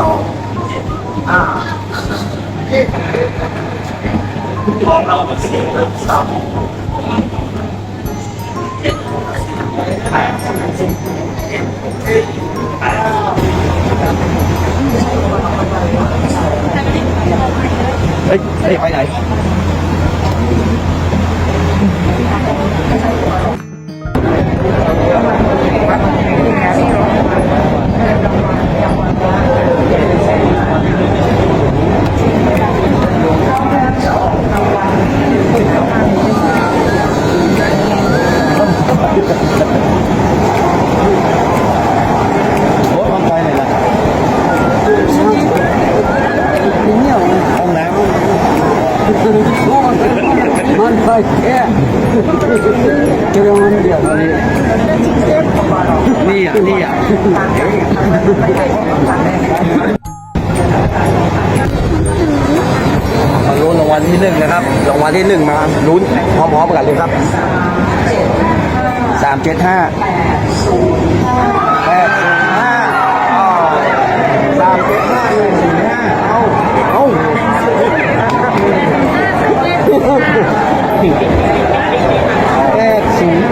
สองห้าลองเราเสียงสามแปดแปดเฮ้ยเฮ้ยไปไหน เดี๋ยวนี่อะนี่อะมาลุ้นรางวัลที่หนึ่งนะครับ รางวัลที่หนึ่งมาลุ้นพร้อมๆกันเลยครับสามเจ็ดห้าแปดศูนย์ห้าอ้าวสามเจ็ดห้าหนึ่งสี่ห้าเอาเอา แปดศูนย์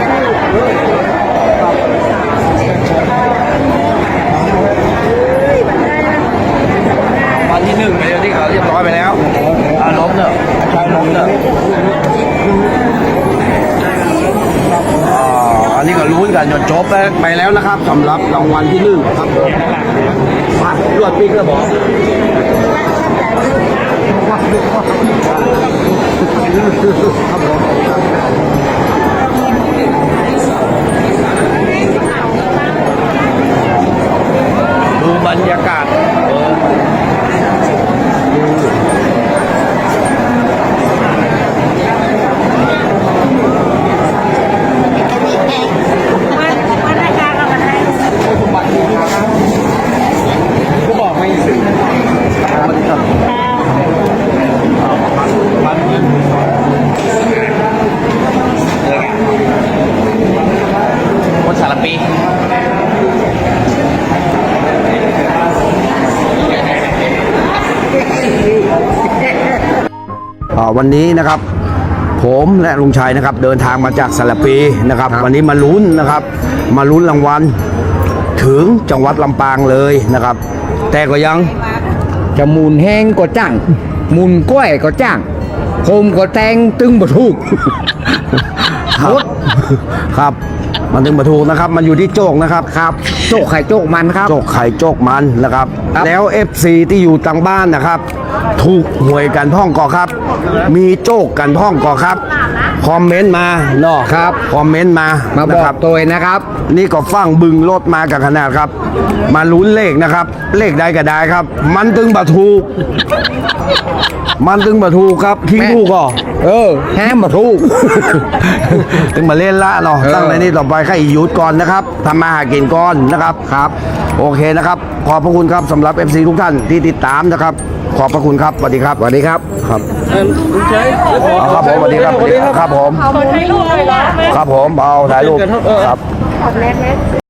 วันที่หนึ่งไปเดี๋ยวที่เขาเรียบร้อยไปแล้วอ่าล้มเนอะใช่ล้มเนอะอันนี้ก็ลุ้กันจนจบไปแล้วนะครับสำหรับรางวัลที่หนึ่งครับมาตรวจปีกระบอก ครับผมดูบรรยากาศเออ ก็บอกไม่สิมันก็มันคนสารปี อ่า วันนี้นะครับ ผมและลุงชัยนะครับ เดินทางมาจากสระปีนะครับ วันนี้มาลุ้นนะครับ มาลุ้นรางวัลถึงจังหวัดลำปางเลยนะครับ แต่ก็ยังจะหมุนแห้งก็จ้างหมุนกล้วยก็จ้างโคมก็แตงตึงบ่ถูกครับครับ มันถึงประทูนะครับ มันอยู่ที่โจกนะครับครับโจกไข่โจกมันครับ โจกไข่โจกมันนะครับครับ แล้ว FC ที่อยู่ต่างบ้านนะครับ ถูกหวยกันพ่องก่อครับ มีโจกกันพ่องก่อครับ คอมเมนต์มาเนาะครับ คอมเมนต์มา มาบนะอคกรับตัวเองนะครับ นี่ก็ฟังบึงรถมากับขนาดครับ มาลุ้นเลขนะครับ เลขใดก็ได้ครับ มันตึงบะทูก มันตึงบะทูกครับคิงแม่ทูกก็เออแห้งบ่ถูก ถึงมาเล่นละเนาะเออ ตั้งในนี้ต่อไปข้าอีหยุดก่อนนะครับทำมาหากินก่อนนะครับครับ โอเคนะครับ ขอบพระคุณครับสำหรับ FC ทุกท่านที่ติดตามนะครับ ขอบพระคุณครับสวัสดีครับสวัสดีครับครับเอาครับผมสวัสดีครับสวัสดีครับครับผมขอถ่ายรูปหน่อยเหรอครับผมเอาถ่ายรูปครับ